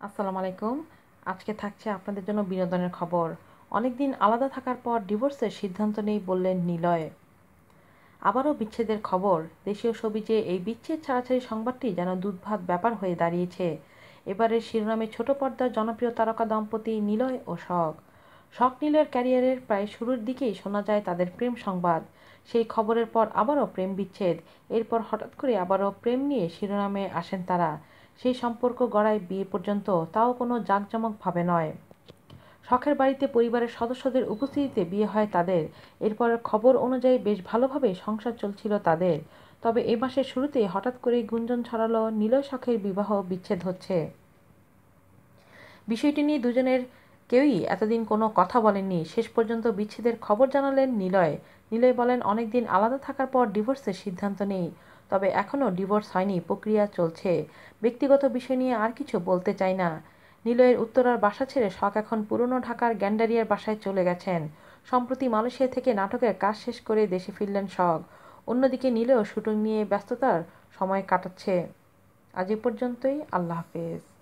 আসসালামু আলাইকুম। আজকে থাকছে আপনাদের জন্য বিনোদনের খবর। অনেকদিন আলাদা থাকার পর ডিভোর্সের সিদ্ধান্ত নেই বললেন নিলয়। আবারও বিচ্ছেদের খবর। দেশীয় ছবিজে এই বিচ্ছেদ ছাড়াছাড়ি সংবাদটি যেন দুধভাত ব্যাপার হয়ে দাঁড়িয়েছে। এবারের শিরোনামে ছোট পর্দার জনপ্রিয় তারকা দম্পতি নিলয় ও শখ। শখ নিলয়ের ক্যারিয়ারের প্রায় শুরুর দিকেই শোনা যায় তাদের প্রেম সংবাদ। সেই খবরের পর আবারও প্রেম বিচ্ছেদ। এরপর হঠাৎ করে আবারও প্রেম নিয়ে শিরোনামে আসেন তারা। সেই সম্পর্ক গড়ায় বিয়ে পর্যন্ত তাও কোনো জাঁকজমকভাবে নয়। শখের বাড়িতে পরিবারের সদস্যদের উপস্থিতিতে বিয়ে হয় তাদের। এরপরের খবর অনুযায়ী বেশ ভালোভাবে সংসার চলছিল তাদের। তবে এ মাসের শুরুতে হঠাৎ করেই গুঞ্জন ছড়ালো, নীলয় শখের বিবাহ বিচ্ছেদ হচ্ছে। বিষয়টি নিয়ে দুজনের কেউই এতদিন কোনো কথা বলেননি। শেষ পর্যন্ত বিচ্ছেদের খবর জানালেন নিলয়। নিলয় বলেন, অনেকদিন আলাদা থাকার পর ডিভোর্সের সিদ্ধান্ত নেই। তবে এখনও ডিভোর্স হয়নি, প্রক্রিয়া চলছে। ব্যক্তিগত বিষয় নিয়ে আর কিছু বলতে চাই না। নিলয়ের উত্তরার বাসা ছেড়ে শখ এখন পুরনো ঢাকার গ্যান্ডারিয়ার বাসায় চলে গেছেন। সম্প্রতি মালয়েশিয়া থেকে নাটকের কাজ শেষ করে দেশে ফিরলেন শখ। অন্যদিকে নিলেও শুটিং নিয়ে ব্যস্ততার সময় কাটাচ্ছে। আজ এ পর্যন্তই, আল্লাহ হাফেজ।